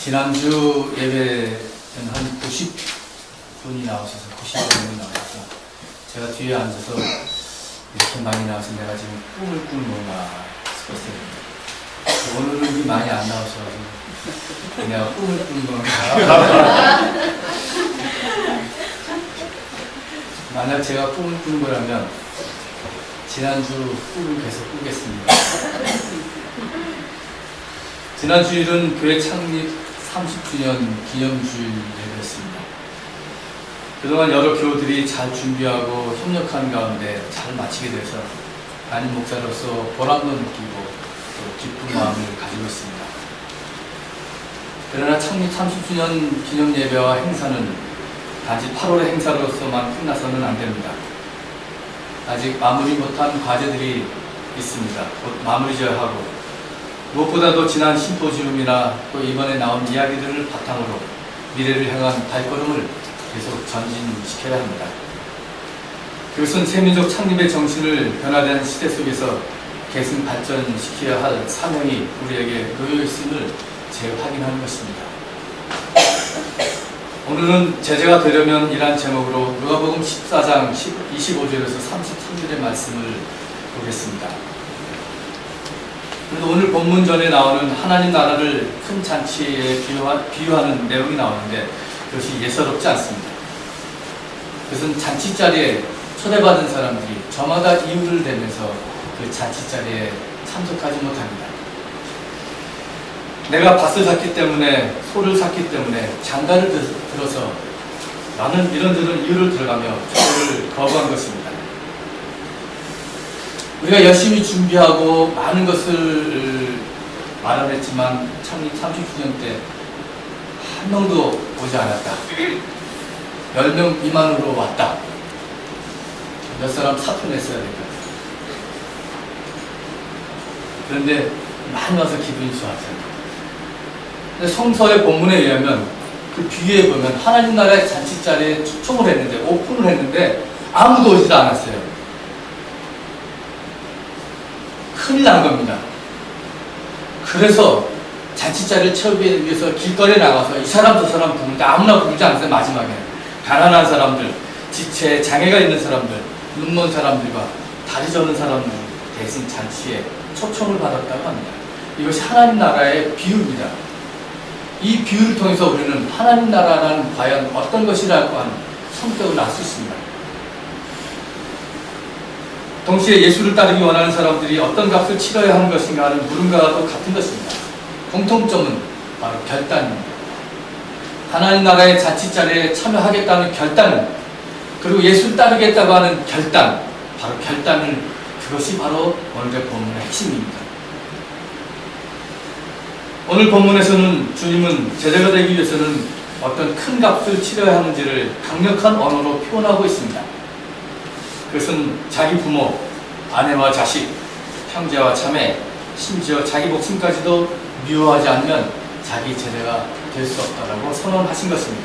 지난주 예배는 한 90분이 나오셔서 90분이 나오셔서 제가 뒤에 앉아서 이렇게 많이 나와서 내가 지금 꿈을 꾸는 건가 싶었어요. 오늘은 이 많이 안 나오셔가지고 내가 꿈을 꾸는 건가. 만약 제가 꿈을 꾸는 거라면 지난주 꿈을 계속 꾸겠습니다. 지난 주일은 교회 창립 30주년 기념주일 예배였습니다. 그동안 여러 교우들이 잘 준비하고 협력한 가운데 잘 마치게 돼서 담임 목사로서 보람도 느끼고 또 기쁜 마음을 가지고 있습니다. 그러나 창립 30주년 기념 예배와 행사는 단지 8월의 행사로서만 끝나서는 안 됩니다. 아직 마무리 못한 과제들이 있습니다. 곧 마무리 지어야 하고 무엇보다도 지난 심포지움이나 또 이번에 나온 이야기들을 바탕으로 미래를 향한 발걸음을 계속 전진시켜야 합니다. 그것은 세민족 창립의 정신을 변화된 시대 속에서 계승 발전시켜야 할 사명이 우리에게 놓여 있음을 재확인하는 것입니다. 오늘은 제자가 되려면 이란 제목으로 누가복음 14장 25절에서 33절의 말씀을 보겠습니다. 그래도 오늘 본문 전에 나오는 하나님 나라를 큰 잔치에 비유하, 비유하 는 내용이 나오는데 그것이 예사롭지 않습니다. 그것은 잔치 자리에 초대받은 사람들이 저마다 이유를 대면서 그 잔치 자리에 참석하지 못합니다. 내가 밭을 샀기 때문에 소를 샀기 때문에 장가를 들- 들어서 나는 이런저런 이유를 들어가며 초대를 거부한 것입니다. 우리가 열심히 준비하고 많은 것을 마련했지만 창립 30주년 때 한 명도 오지 않았다. 10명 미만으로 왔다. 몇 사람 사표 냈어야 될까. 그런데 많이 와서 기분이 좋았어요. 성서의 본문에 의하면 그 비유에 보면 하나님 나라의 잔치 자리에 초청을 했는데 오픈을 했는데 아무도 오지도 않았어요. 큰일 난 겁니다. 그래서 자리를 채우기 위해서 길거리에 나가서 이 사람 저 사람 부르는데 아무나 부르지 않았어요. 마지막에 가난한 사람들, 지체 장애가 있는 사람들, 눈먼 사람들과 다리 저는 사람들 대신 잔치에 초청을 받았다고 합니다. 이것이 하나님 나라의 비유입니다. 이 비유를 통해서 우리는 하나님 나라라는 과연 어떤 것이라고 하는 성격을 알 수 있습니다. 동시에 예수를 따르기 원하는 사람들이 어떤 값을 치러야 하는 것인가 하는 물음과도 같은 것입니다. 공통점은 바로 결단입니다. 하나님 나라의 자치자리에 참여하겠다는 결단은 그리고 예수를 따르겠다고 하는 결단, 바로 결단을 그것이 바로 오늘의 본문의 핵심입니다. 오늘 본문에서는 주님은 제자가 되기 위해서는 어떤 큰 값을 치러야 하는지를 강력한 언어로 표현하고 있습니다. 그것은 자기 부모, 아내와 자식, 형제와 자매, 심지어 자기 목숨까지도 미워하지 않으면 자기 제자가 될 수 없다라고 선언하신 것입니다.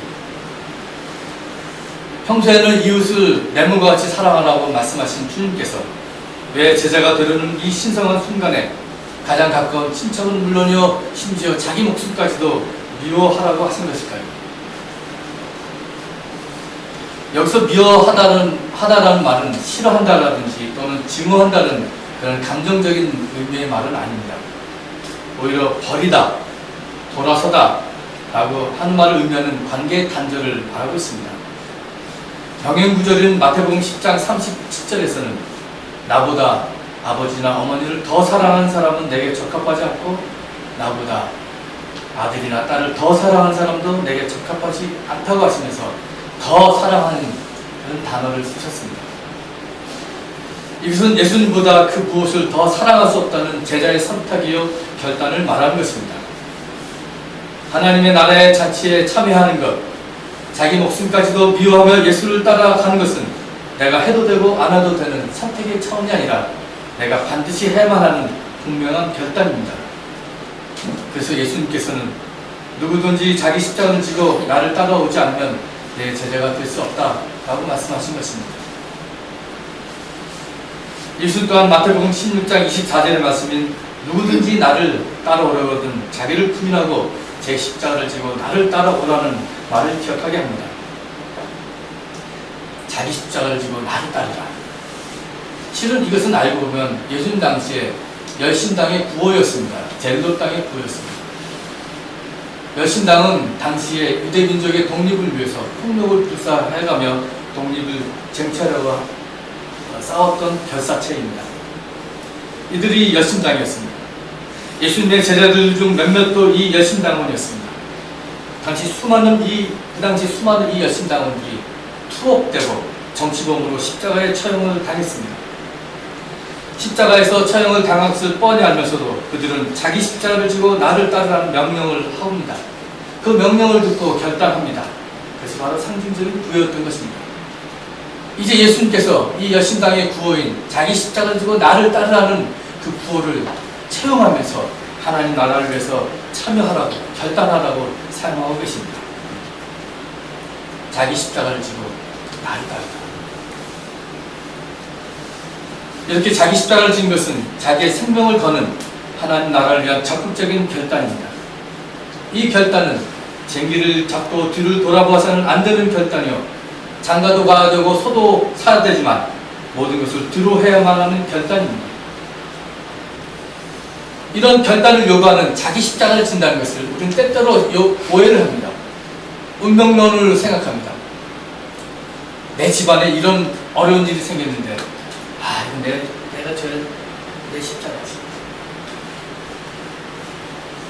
평소에는 이웃을 내 몸과 같이 사랑하라고 말씀하신 주님께서 왜 제자가 되려는 이 신성한 순간에 가장 가까운 친척은 물론이요 심지어 자기 목숨까지도 미워하라고 하신 것일까요? 여기서 미워하다는 하다라는 말은 싫어한다라든지 또는 증오한다는 그런 감정적인 의미의 말은 아닙니다. 오히려 버리다, 돌아서다 라고 하는 말을 의미하는 관계 단절을 말하고 있습니다. 병행구절인 마태복음 10장 37절에서는 나보다 아버지나 어머니를 더 사랑하는 사람은 내게 적합하지 않고 나보다 아들이나 딸을 더 사랑하는 사람도 내게 적합하지 않다고 하시면서 더 사랑하는 그런 단어를 쓰셨습니다. 이것은 예수님보다 그 무엇을 더 사랑할 수 없다는 제자의 선택이요 결단을 말하는 것입니다. 하나님의 나라의 잔치에 참여하는 것, 자기 목숨까지도 미워하며 예수를 따라가는 것은 내가 해도 되고 안 해도 되는 선택의 차원이 아니라 내가 반드시 해야만 하는 분명한 결단입니다. 그래서 예수님께서는 누구든지 자기 십자가를 지고 나를 따라오지 않으면 내 제자가 될 수 없다라고 말씀하신 것입니다. 예수 또한 마태복음 16장 24절의 말씀인 누구든지 나를 따라오려거든 자기를 부인하고 제 십자가를 지고 나를 따라오라는 말을 기억하게 합니다. 자기 십자가를 지고 나를 따르라. 실은 이것은 알고 보면 예수님 당시에 열심당의 구호였습니다. 젤로 땅의 구호였습니다. 열심당은 당시에 유대 민족의 독립을 위해서 폭력을 불사해가며 독립을 쟁취하려고 어, 싸웠던 결사체입니다. 이들이 열심당이었습니다. 예수님의 제자들 중 몇몇도 이 열심당원이었습니다. 당시 수많은 이, 그 당시 수많은 이 열심당원들이 투옥되고 정치범으로 십자가에 처형을 당했습니다. 십자가에서 처형을 당한 것을 뻔히 알면서도 그들은 자기 십자가를 지고 나를 따르라는 명령을 하옵니다. 그 명령을 듣고 결단합니다. 그것이 바로 상징적인 구호였던 것입니다. 이제 예수님께서 이 여신당의 구호인 자기 십자가를 지고 나를 따르라는 그 구호를 채용하면서 하나님 나라를 위해서 참여하라고 결단하라고 사용하고 계십니다. 자기 십자가를 지고 나를 따르라. 이렇게 자기 십자가를 지은 것은 자기의 생명을 거는 하나님 나라를 위한 적극적인 결단입니다. 이 결단은 쟁기를 잡고 뒤를 돌아보아서는 안 되는 결단이요. 장가도 가야 되고 소도 사야 되지만 모든 것을 뒤로 해야만 하는 결단입니다. 이런 결단을 요구하는 자기 십자가를 진다는 것을 우리는 때때로 요- 오해를 합니다. 운명론을 생각합니다. 내 집안에 이런 어려운 일이 생겼는데 아 이거 내, 내가 져야 내 십자가지.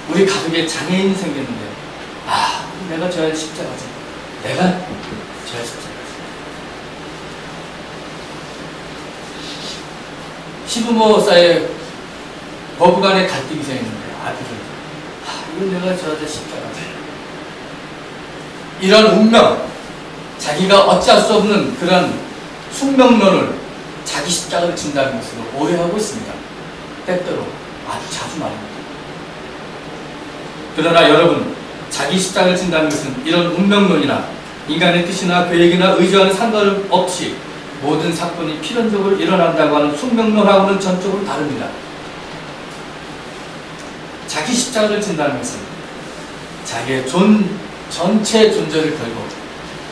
우리 가족에 장애인이 생겼는데 아 내가 져야 할 십자가지. 내가 져야 할 십자가지. 시부모 사이에 거부간의 갈등이 생겼는데 아들은 아 이거 내가 져야 할 십자가지. 이런 운명 자기가 어찌할 수 없는 그런 숙명론을 자기 십자가를 진다는 것으로 오해하고 있습니다. 때때로 아주 자주 말입니다. 그러나 여러분, 자기 십자가를 진다는 것은 이런 운명론이나 인간의 뜻이나 계획이나 의지와는 상관없이 모든 사건이 필연적으로 일어난다고 하는 숙명론하고는 전적으로 다릅니다. 자기 십자가를 진다는 것은 자기의 존, 전체 존재를 걸고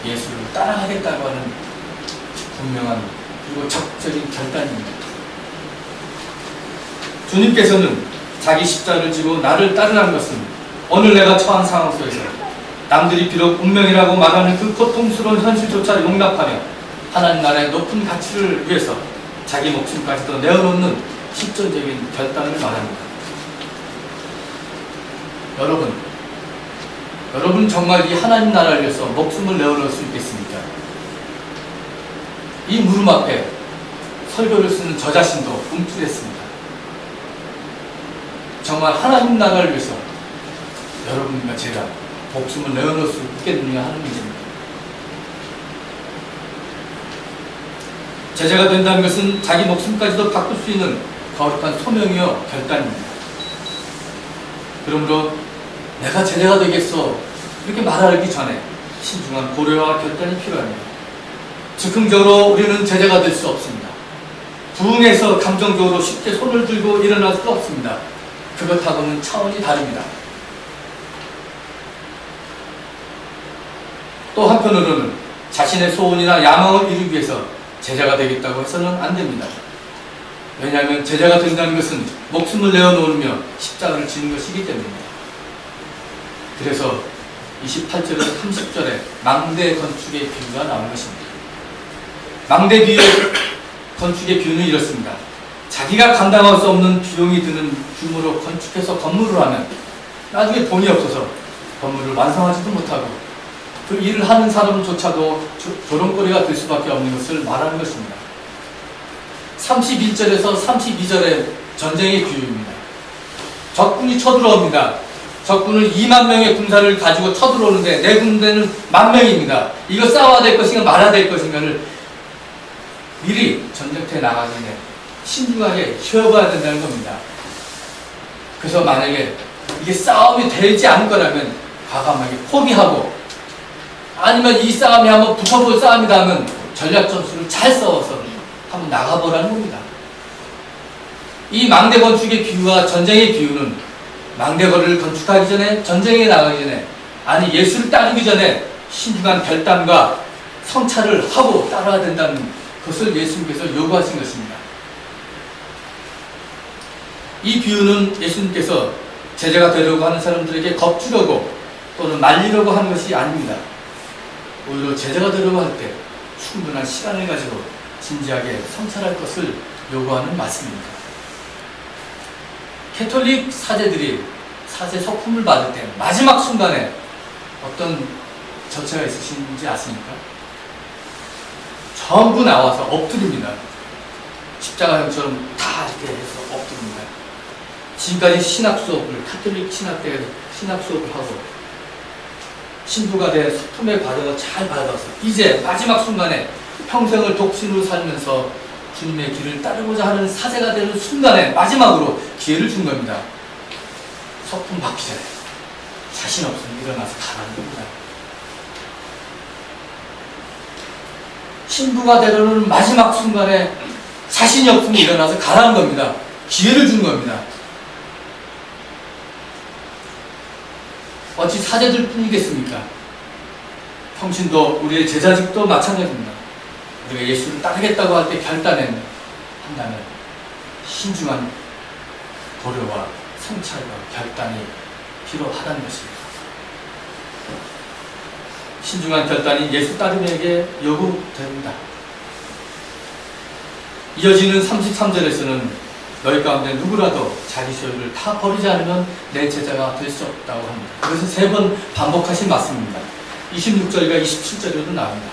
예수를 따라가겠다고 하는 분명한 그리고 적극적인 결단입니다. 주님께서는 자기 십자를 지고 나를 따르라는 것은 오늘 내가 처한 상황 속에서 남들이 비록 운명이라고 말하는 그 고통스러운 현실조차 용납하며 하나님 나라의 높은 가치를 위해서 자기 목숨까지도 내어놓는 실존적인 결단을 말합니다. 여러분, 여러분 정말 이 하나님 나라를 위해서 목숨을 내어놓을 수 있겠습니까? 이 물음 앞에 설교를 쓰는 저 자신도 움찔했습니다. 정말 하나님 나라를 위해서 여러분과 제가 목숨을 내어놓을 수 있겠느냐 하는 문제입니다. 제자가 된다는 것은 자기 목숨까지도 바꿀 수 있는 거룩한 소명이요 결단입니다. 그러므로 내가 제자가 되겠어 이렇게 말하기 전에 신중한 고려와 결단이 필요합니다. 즉흥적으로 우리는 제자가 될 수 없습니다. 부흥해서 감정적으로 쉽게 손을 들고 일어날 수 없습니다. 그것하고는 차원이 다릅니다. 또 한편으로는 자신의 소원이나 야망을 이루기 위해서 제자가 되겠다고 해서는 안 됩니다. 왜냐하면 제자가 된다는 것은 목숨을 내어놓으며 십자가를 지는 것이기 때문입니다. 그래서 28절에서 30절에 망대 건축의 비유가 나온 것입니다. 망대 비유, 건축의 비유는 이렇습니다. 자기가 감당할 수 없는 비용이 드는 규모로 건축해서 건물을 하면 나중에 돈이 없어서 건물을 완성하지도 못하고 그 일을 하는 사람조차도 조- 조롱거리가 될 수밖에 없는 것을 말하는 것입니다. 31절에서 32절의 전쟁의 비유입니다. 적군이 쳐들어옵니다. 적군을 2만 명의 군사를 가지고 쳐들어오는데 내 군대는 만 명입니다. 이거 싸워야 될 것인가 말아야 될 것인가를 미리 전쟁터에 나가기 전에 신중하게 쉬어봐야 된다는 겁니다. 그래서 만약에 이게 싸움이 되지 않을 거라면 과감하게 포기하고 아니면 이 싸움이 한번 붙어볼 싸움이다 하면 전략 전술을 잘 싸워서 한번 나가보라는 겁니다. 이 망대 건축의 비유와 전쟁의 비유는 망대거리를 건축하기 전에 전쟁에 나가기 전에 아니 예수를 따르기 전에 신중한 결단과 성찰을 하고 따라야 된다는 것을 예수님께서 요구하신 것입니다. 이 비유는 예수님께서 제자가 되려고 하는 사람들에게 겁주려고 또는 말리려고 하는 것이 아닙니다. 오히려 제자가 되려고 할 때 충분한 시간을 가지고 진지하게 성찰할 것을 요구하는 말씀입니다. 캐톨릭 사제들이 사제 석품을 받을 때 마지막 순간에 어떤 절차가 있으신지 아십니까? 전부 나와서 엎드립니다. 십자가형처럼 다 이렇게 해서 엎드립니다. 지금까지 신학 수업을 카톨릭 신학대에서 신학 수업을 하고 신부가 된 소품의 과정을 잘 밟아서 이제 마지막 순간에 평생을 독신으로 살면서 주님의 길을 따르고자 하는 사제가 되는 순간에 마지막으로 기회를 준 겁니다. 소품 받기 전에 자신 없으면 일어나서 가라는 겁니다. 신부가 되려는 마지막 순간에 자신이 없으면 일어나서 가라는 겁니다. 기회를 준 겁니다. 어찌 사제들 뿐이겠습니까? 평신도 우리의 제자직도 마찬가지입니다. 우리가 예수를 따르겠다고 할 때 결단을 한다면 신중한 고려와 성찰과 결단이 필요하다는 것입니다. 신중한 결단이 예수 따름에게 요구됩니다. 이어지는 33절에서는 너희 가운데 누구라도 자기 소유를 다 버리지 않으면 내 제자가 될 수 없다고 합니다. 그것은 세번 반복하신 말씀입니다. 26절과 27절에도 나옵니다.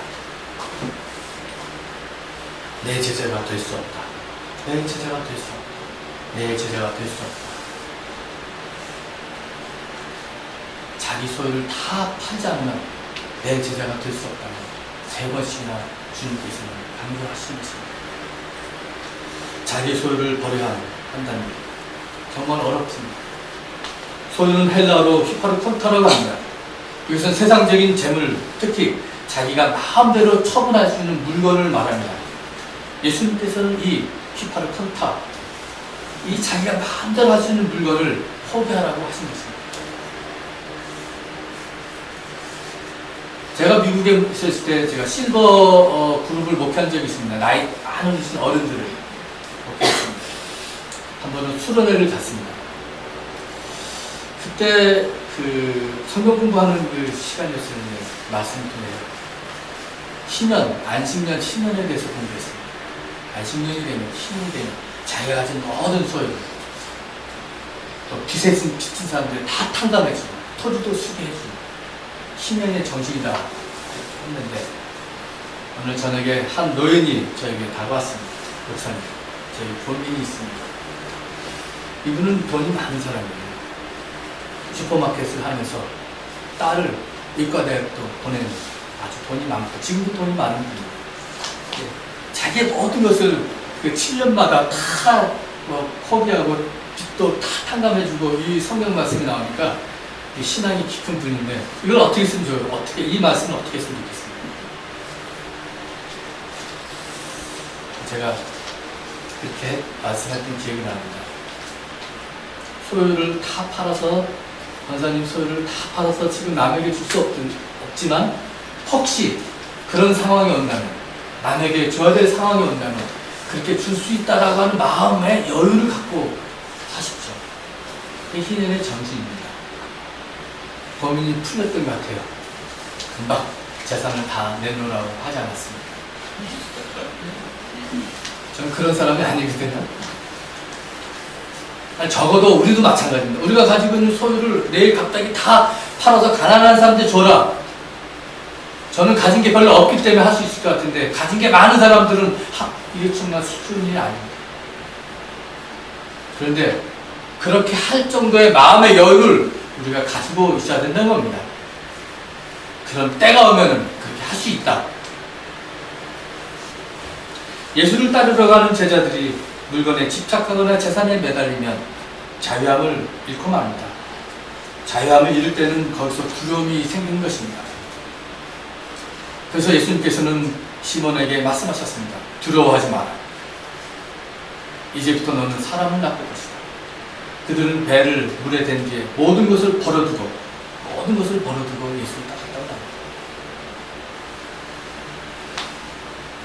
내 제자가 될 수 없다. 내 제자가 될 수 없다. 내 제자가 될 수 없다. 자기 소유를 다 팔지 않으면 내 제자가 될 수 없다는 세 번씩이나 주님께서는 강조하시는 것입니다. 자기 소유를 버려야 한다는 것. 정말 어렵습니다. 소유는 헬라어로 히파르 콘타라고 합니다. 이것은 세상적인 재물, 특히 자기가 마음대로 처분할 수 있는 물건을 말합니다. 예수님께서는 이 히파르 콘타, 이 자기가 마음대로 할 수 있는 물건을 포기하라고 하신 것입니다. 제가 미국에 있었을 때 제가 실버 어, 그룹을 목회한 적이 있습니다. 나이 많으신 어른들을 목회했습니다. 한 번은 수련회를 갔습니다. 그때 그 성경 공부하는 그 시간이었었는데 말씀 통해요. 신년, 안식년, 신년에 대해서 공부했습니다. 안식년이 되면, 신년이 되면 자기가 가진 모든 소유, 또 빚에 빚진 사람들 다 탕감해주고, 토지도 쓰게 해주고, 신년의 정신이다 했는데, 오늘 저녁에 한 노인이 저에게 다가왔습니다. 목사님, 저희 본인이 있습니다. 이분은 돈이 많은 사람이에요. 슈퍼마켓을 하면서 딸을 의과대학도 보내는 아주 돈이 많고 지금도 돈이 많은 분이에요. 예, 자기의 모든 것을 그 7년마다 다 뭐 포기하고 빚도 다 탕감해주고 이 성경 말씀이 나오니까 이 신앙이 깊은 분인데 이걸 어떻게 쓰면 좋아요? 어떻게 이 말씀을 어떻게 쓰면 좋겠습니까? 제가 그렇게 말씀했던 기억이 납니다. 소유를 다 팔아서 권사님 소유를 다 팔아서 지금 남에게 줄 수 없지만 혹시 그런 상황이 온다면 남에게 줘야 될 상황이 온다면 그렇게 줄 수 있다라고 하는 마음의 여유를 갖고 사십시오. 이게 희년의 정신입니다. 범인이 풀렸던 것 같아요. 금방 재산을 다 내놓으라고 하지 않았습니다. 저는 그런 사람이 아니거든요. 아니, 적어도 우리도 마찬가지입니다. 우리가 가지고 있는 소유를 내일 갑자기 다 팔아서 가난한 사람한테 줘라. 저는 가진 게 별로 없기 때문에 할 수 있을 것 같은데 가진 게 많은 사람들은 하, 이게 정말 일이 아닙니다. 그런데 그렇게 할 정도의 마음의 여유를 우리가 가지고 있어야 된다는 겁니다. 그런 때가 오면 그렇게 할 수 있다. 예수를 따르러 가는 제자들이 물건에 집착하거나 재산에 매달리면 자유함을 잃고 맙니다. 자유함을 잃을 때는 거기서 두려움이 생기는 것입니다. 그래서 예수님께서는 시몬에게 말씀하셨습니다. 두려워하지 마라. 이제부터 너는 사람을 낚을 것이다. 그들은 배를 물에 댄 뒤에 모든 것을 버려두고 모든 것을 버려두고 예수를 따랐다고 합니다.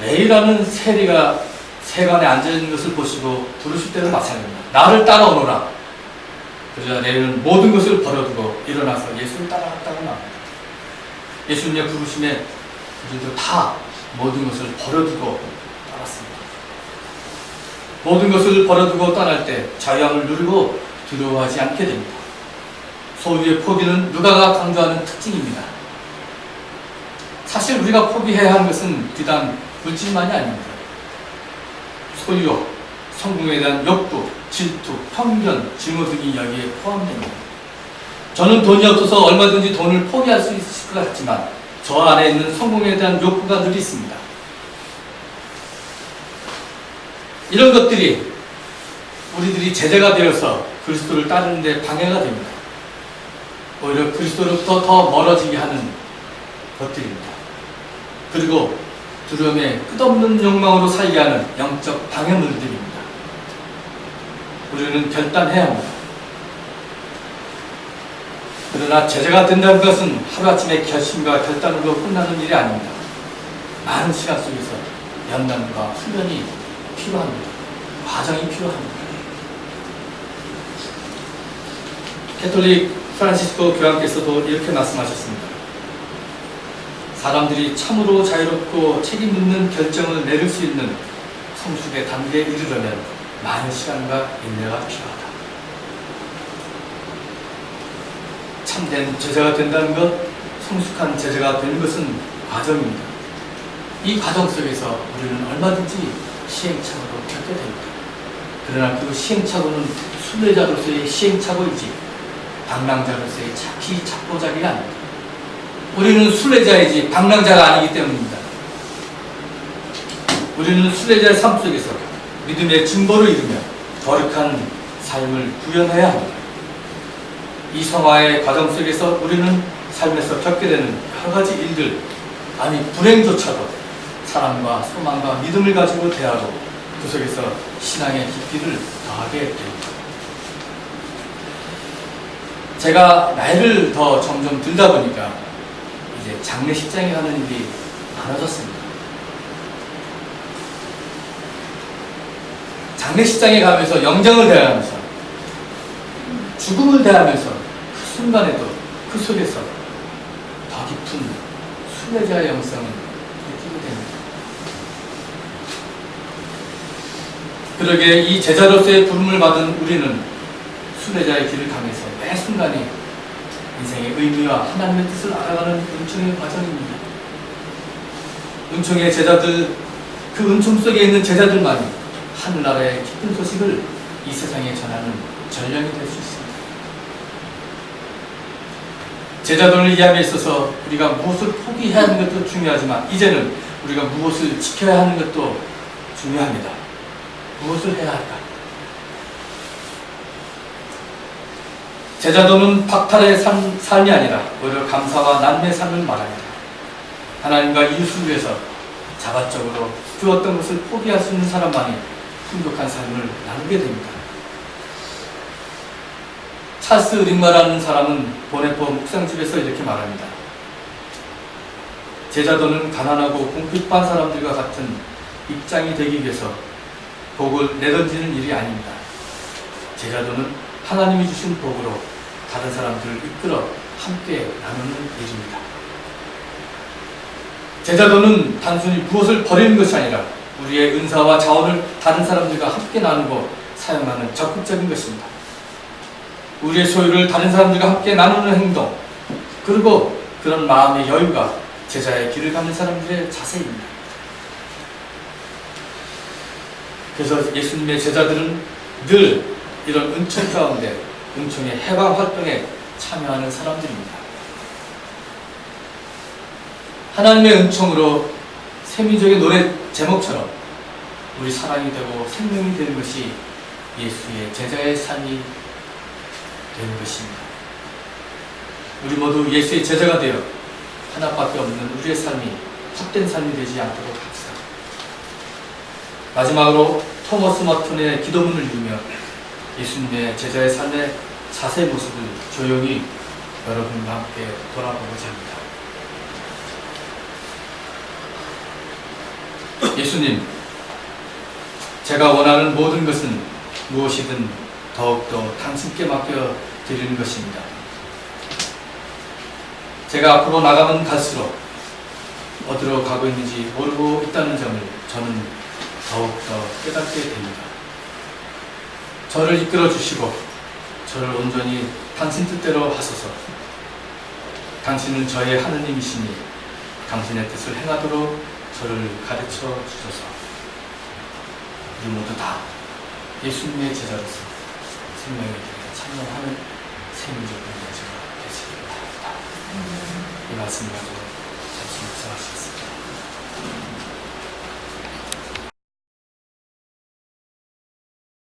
레이라는 세리가 세관에 앉아있는 것을 보시고 부르실 때도 마찬가지입니다. 나를 따라오너라. 그러자 레이는 모든 것을 버려두고 일어나서 예수를 따라갔다고 합니다. 예수님의 부르심에 우리도 다 모든 것을 버려두고 따랐습니다. 모든 것을 버려두고 떠날 때 자유함을 누리고 두려워하지 않게 됩니다. 소유의 포기는 누가가 강조하는 특징입니다. 사실 우리가 포기해야 하는 것은 비단 물질만이 아닙니다. 소유욕, 성공에 대한 욕구, 질투, 편견, 증오 등이 여기에 포함됩니다. 저는 돈이 없어서 얼마든지 돈을 포기할 수 있을 것 같지만 저 안에 있는 성공에 대한 욕구가 늘 있습니다. 이런 것들이 우리들이 제재가 되어서 그리스도를 따르는데 방해가 됩니다. 오히려 그리스도로부터 더 멀어지게 하는 것들입니다. 그리고 두려움에 끝없는 욕망으로 살게 하는 영적 방해물들입니다. 우리는 결단해야 합니다. 그러나 제재가 된다는 것은 하루아침에 결심과 결단으로 끝나는 일이 아닙니다. 많은 시간 속에서 연단과 훈련이 필요합니다. 과정이 필요합니다. 캐톨릭 프란시스코 교황께서도 이렇게 말씀하셨습니다. 사람들이 참으로 자유롭고 책임 있는 결정을 내릴 수 있는 성숙의 단계에 이르려면 많은 시간과 인내가 필요하다. 참된 제자가 된다는 것, 성숙한 제자가 되는 것은 과정입니다. 이 과정 속에서 우리는 얼마든지 시행착오로 겪게 됩니다. 그러나 그 시행착오는 순례자로서의 시행착오이지 방랑자로서의 착히 착보자기가 아닙니다. 우리는 순례자이지 방랑자가 아니기 때문입니다. 우리는 순례자의 삶 속에서 믿음의 증거를 이루며 거룩한 삶을 구현해야 합니다. 이 성화의 과정 속에서 우리는 삶에서 겪게 되는 여러 가지 일들, 아니 불행조차도 사랑과 소망과 믿음을 가지고 대하고 그 속에서 신앙의 깊이를 더하게 됩니다. 제가 나이를 더 점점 들다 보니까 이제 장례식장에 가는 일이 많아졌습니다. 장례식장에 가면서 영정을 대하면서 죽음을 대하면서 그 순간에도 그 속에서 더 깊은 순례자의 영성을 느끼게 됩니다. 그러게 이 제자로서의 부름을 받은 우리는 순례자의 길을 가면서 매 순간이 인생의 의미와 하나님의 뜻을 알아가는 은총의 과정입니다. 은총의 제자들, 그 은총 속에 있는 제자들만이 하늘나라의 기쁜 소식을 이 세상에 전하는 전령이 될 수 있습니다. 제자들을 이해함에 있어서 우리가 무엇을 포기해야 하는 것도 중요하지만 이제는 우리가 무엇을 지켜야 하는 것도 중요합니다. 무엇을 해야 할까? 제자도는 박탈의 삶, 삶이 아니라 오히려 감사와 남의 삶을 말합니다. 하나님과 위해서 자발적으로 그 어떤 것을 포기할 수 있는 사람만이 풍족한 삶을 나누게 됩니다. 찰스 링마라는 사람은 보네포 묵상집에서 이렇게 말합니다. 제자도는 가난하고 궁핍한 사람들과 같은 입장이 되기 위해서 복을 내던지는 일이 아닙니다. 제자도는 하나님이 주신 복으로 다른 사람들을 이끌어 함께 나누는 일입니다. 제자도는 단순히 무엇을 버리는 것이 아니라 우리의 은사와 자원을 다른 사람들과 함께 나누고 사용하는 적극적인 것입니다. 우리의 소유를 다른 사람들과 함께 나누는 행동, 그리고 그런 마음의 여유가 제자의 길을 가는 사람들의 자세입니다. 그래서 예수님의 제자들은 늘 이런 은총 가운데 은총의 해방 활동에 참여하는 사람들입니다. 하나님의 은총으로 세민족의 노래 제목처럼 우리 사랑이 되고 생명이 되는 것이 예수의 제자의 삶이 되는 것입니다. 우리 모두 예수의 제자가 되어 하나밖에 없는 우리의 삶이 헛된 삶이 되지 않도록 합시다. 마지막으로 토머스 마톤의 기도문을 읽으며 예수님의 제자의 삶의 자세 모습을 조용히 여러분과 함께 돌아보고자 합니다. 예수님, 제가 원하는 모든 것은 무엇이든 더욱더 당신께 맡겨 드리는 것입니다. 제가 앞으로 나가면 갈수록 어디로 가고 있는지 모르고 있다는 점을 저는 더욱더 깨닫게 됩니다. 저를 이끌어 주시고 저를 온전히 당신 뜻대로 하소서. 당신은 저의 하느님이시니 당신의 뜻을 행하도록 저를 가르쳐 주소서. 우리 모두 다 예수님의 제자로서 생명의 길에 참여하는 생명적 공동체가 되시기 바랍니다. 이 말씀 가지고